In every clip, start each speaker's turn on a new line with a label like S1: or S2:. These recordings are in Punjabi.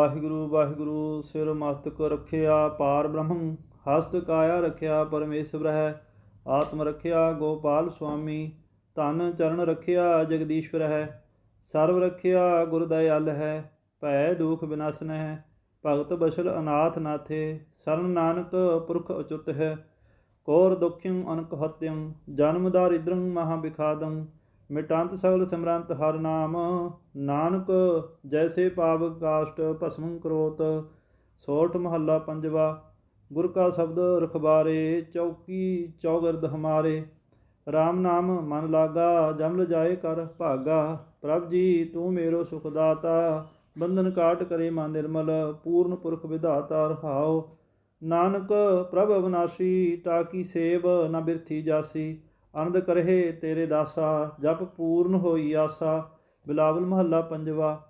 S1: ਵਾਹਿਗੁਰੂ ਵਾਹਿਗੁਰੂ, ਸਿਰ ਮਸਤਕ ਰੱਖਿਆ, ਪਾਰ ਬ੍ਰਹਮ, ਹਸਤ ਕਾਇਆ ਰੱਖਿਆ, ਪਰਮੇਸ਼ਵਰ ਹੈ। ਆਤਮ ਰੱਖਿਆ, ਗੋਪਾਲ ਸੁਆਮੀ, ਧਨ ਚਰਨ ਰੱਖਿਆ, ਜਗਦੀਸ਼ਵਰ ਹੈ। ਸਰਵ ਰੱਖਿਆ ਗੁਰ ਦਇਆਲ ਹੈ। ਭੈ ਦੁਖ ਬਿਨਾਸਨ ਹੈ। ਭਗਤ ਬਸ਼ਲ ਅਨਾਥ ਨਾਥੇ, ਸਰਨ ਨਾਨਕ ਪੁਰਖ ਅਚੁੱਤ ਹੈ। ਕੋਰ ਦੁਖਿੰ ਅਨਕ ਹਤਿੰ ਜਨਮ ਦਾਰਿਦ੍ਰੰ ਮਹਾ ਬਿਖਾਦੰ ਮਿਟੰਤ ਸਗਲ ਸਿਮਰੰਤ ਹਰ ਨਾਮ, ਨਾਨਕ ਜੈਸੇ ਪਾਵਕ ਕਾਸ਼ਟ ਭਸਮੰ ਕਰੋਤ ਸੋਠ ਮਹੱਲਾ ਪੰਜਵਾ, ਗੁਰ ਕਾ ਸ਼ਬਦ ਰਖਬਾਰੇ ਚੌਕੀ ਚੌਗਰਦ ਹਮਾਰੇ RAM ਨਾਮ ਮਨ ਲਾਗਾ, ਜਮਲ ਜਾਏ ਕਰ ਭਾਗਾ, ਪ੍ਰਭ ਜੀ ਤੂੰ ਮੇਰੋ ਸੁਖ ਦਾਤਾ ਬੰਧਨ ਕਾਟ ਕਰੇ ਮਨ ਨਿਰਮਲ, ਪੂਰਨ ਪੁਰਖ ਵਿਧਾਤਾ ਰਹਾਉ, ਨਾਨਕ ਪ੍ਰਭ ਅਵਨਾਸ਼ੀ ਤਾਕੀ ਸੇਵ ਨਾ ਬਿਰਥੀ ਜਾਸੀ ਆਨੰਦ ਕਰਹਿ ਤੇਰੇ ਦਾਸਾ, ਜਪ ਪੂਰਨ ਹੋਈ ਆਸਾ, ਬਿਲਾਵਲ ਮਹੱਲਾ ਪੰਜਵਾ।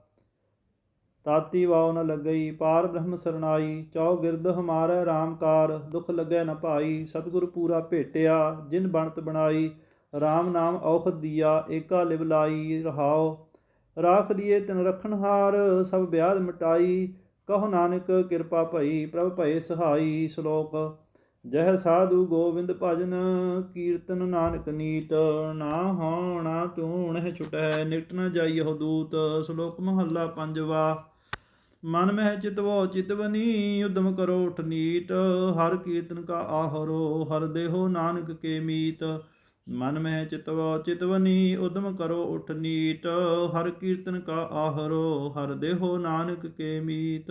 S1: ਤਾਤੀ ਵਾਉ ਨ ਲੱਗਈ, ਪਾਰ ਬ੍ਰਹਮ ਸਰਣਾਈ ਚੌ ਗਿਰਦ ਹਮਾਰਾ ਰਾਮਕਾਰ ਦੁਖ ਲੱਗੈ ਨ ਭਾਈ, ਸਤਿਗੁਰ ਪੂਰਾ ਭੇਟਿਆ, ਜਿਨ ਬਣਤ ਬਣਾਈ RAM ਨਾਮ ਔਖ ਦੀਆ, ਏਕਾ ਲਿਵ ਲਾਈ ਰਹਾਉ। ਰਾਖ ਦੀਏ ਤਿਨ ਰਖਨਹਾਰ ਸਭ ਵਿਆਦ ਮਿਟਾਈ, ਕਹੋ ਨਾਨਕ ਕਿਰਪਾ ਭਈ, ਪ੍ਰਭ ਭਏ ਸਹਾਈ ਸ਼ਲੋਕ। ਜਹ ਸਾਧੂ ਗੋਬਿੰਦ ਭਜਨ, ਕੀਰਤਨ ਨਾਨਕ ਨੀਤ, ਨਾ ਹੋਣਾ ਤੂਣ ਹੈ ਛੁਟੈ ਨਿਕਟ ਨਾ ਜਾਈਹੁ ਦੂਤ, ਸ਼ਲੋਕ ਮਹੱਲਾ ਪੰਜਵਾ। ਮਨ ਮਹਿ ਚਿਤਵੋ ਚਿਤਵਨੀ ਉਦਮ ਕਰੋ ਉਠ ਨੀਤ, ਹਰ ਕੀਰਤਨ ਕਾ ਆਹਰੋ, ਹਰ ਦੇਹੋ ਨਾਨਕ ਕੇ ਮੀਤ। ਮਨ ਮਹਿ ਚਿਤਵੋ ਚਿਤਵਨੀ ਉਦਮ ਕਰੋ ਉਠ ਨੀਤ, ਹਰ ਕੀਰਤਨ ਕਾ ਆਹਰੋ, ਹਰ ਦੇਹੋ ਨਾਨਕ ਕੇ ਮੀਤ।